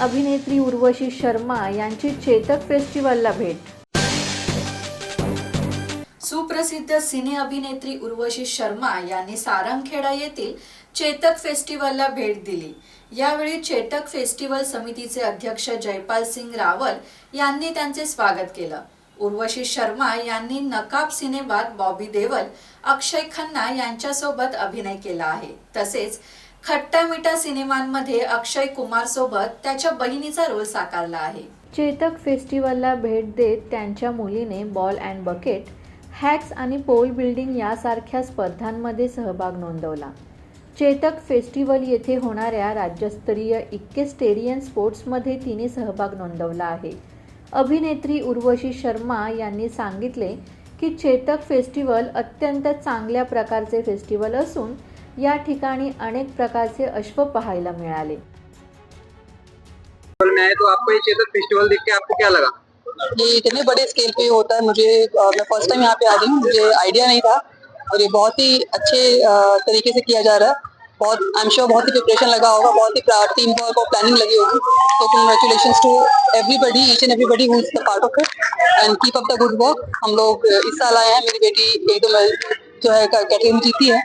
अभिनेत्री उर्वशी शर्मा यांची चेतक फेस्टिवलला भेट. सुप्रसिद्ध सिने अभिनेत्री उर्वशी शर्मा यांनी सारंगखेडा येथील चेतक फेस्टिवलला भेट दिली. यावेळी चेतक फेस्टिवल समितीचे अध्यक्ष जयपाल सिंग रावल यांनी त्यांचे स्वागत केलं. उर्वशी शर्मा यांनी नकाब सिनेमात बॉबी देवल अक्षय खन्ना यांच्यासोबत अभिनय केला आहे. तसेच खट्टा मिठा सिनेमांमध्ये अक्षय कुमार सोबत त्याच्या बहिणीचा रोल साकारला आहे. चेतक फेस्टिवलला भेट देत त्यांच्या मुलीने बॉल अँड बकेट हॅक्स आणि पोल बिल्डिंग यासारख्या स्पर्धांमध्ये सहभाग नोंदवला. चेतक फेस्टिवल येथे होणाऱ्या राज्यस्तरीय इक्केस्टेरियन स्पोर्ट्समध्ये तिने सहभाग नोंदवला आहे. अभिनेत्री उर्वशी शर्मा यांनी सांगितले की चेतक फेस्टिवल अत्यंत चांगल्या प्रकारचे फेस्टिवल असून या ठिकाणी अनेक प्रकारचे अश्व पाहायला मिळाले. में आए तो आपको ये चेतक फेस्टिवल देख के आपको क्या लगा? ये इतने बड़े स्केल पे होता है मुझे मैं फ़र्स्ट टाइम यहाँ पे आ रही हूँ मुझे आइडिया नहीं था और ये बहुत ही अच्छे तरीके से किया जा रहा है। बहुत आई एम श्योर बहुत ही प्रिपरेशन लगा होगा बहुत ही टीम वर्क और प्लानिंग लगी होगी। तो congratulation to everybody each and everybody who is the part of it and keep up the good work हम लोग इस साल आए हैं मेरी बेटी एक दो जो है कैटेगरी जीती है।